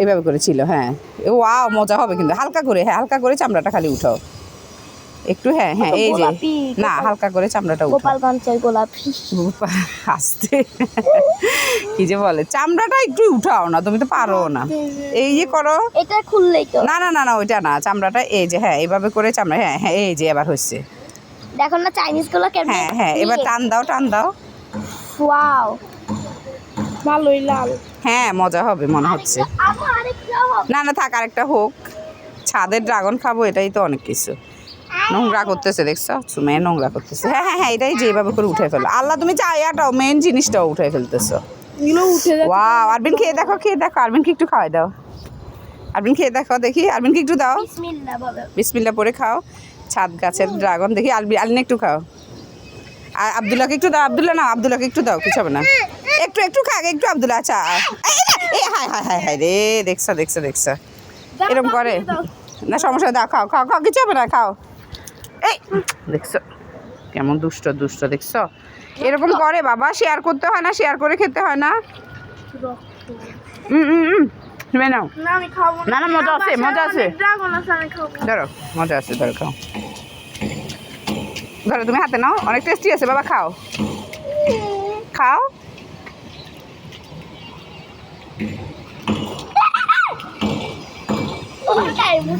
এইভাবে করেছিল হ্যাঁ। ওয়াও মজা হবে কিন্তু। হালকা করে হ্যাঁ হালকা করে চামড়াটা খালি উঠাও। একটু হ্যাঁ হ্যাঁ এই যে না হালকা করে চামড়াটা উঠাও। গোপালগঞ্জের গোলাপি। আসতে। কি যে বলে চামড়াটা একটু উঠাও না তুমি তো পারো না। এই যে করো। এটা খুললেই তো। না না না না ওইটা না চামড়াটা এই যে হ্যাঁ এইভাবে করে চামড়া হ্যাঁ হ্যাঁ এই যে এবার হচ্ছে। দেখো না চাইনিজগুলো কেমন হ্যাঁ হ্যাঁ এবার টান দাও টান দাও। ওয়াও। ভালোই লাল। হ্যাঁ মজা হবে মনে হচ্ছে। আবার আরেকটা হবে না না থাক আরেকটা হোক। ছাদের ড্রাগন খাব এটাই তো অনেক কিছু। নোংরা করতেছে দেখছ? সুমে নোংরা করতেছে। হ্যাঁ হ্যাঁ হ্যাঁ এটাই যেভাবে করে উঠে ফেলো। আল্লাহ তুমি চায়াটাও মেন জিনিসটাও উঠে ফেলতেছো। উঠে আরবিন খেয়ে দেখো খেয়ে দেখো আরবিনকে একটু খাওয়াই দাও। আরবিন খেয়ে দেখো দেখি আরবিনকে একটু দাও। বিসমিল্লাহ বিসমিল্লা পরে খাও। ছাদ গাছের ড্রাগন দেখি আলবি আলিন একটু খাও। আর আবদুল্লাহকে একটু দাও আবদুল্লাহ না আবদুল্লাহকে একটু দাও কিছু হবে না। একটু একটু খাক একটু আবদুল্লাহ আচ্ছা এই, হায় হায় হায় হায় রে দেখছ দেখছ দেখছ। এরকম করে। না সমস্যা দাও খাও খাও খাও কিছু হবে না খাও। এই দেখছ কেমন দুষ্ট দুষ্ট দেখছ। এরকম করে বাবা শেয়ার করতে হয় না শেয়ার করে খেতে হয় না। হুম হুম হুম তুমি নাও। না না। মজা আছে মজা আছে। ধরো মজা আছে ধরো খাও। ধরো তুমি হাতে নাও অনেক টেস্টি আছে বাবা খাও। খাও। Huwag tayo mo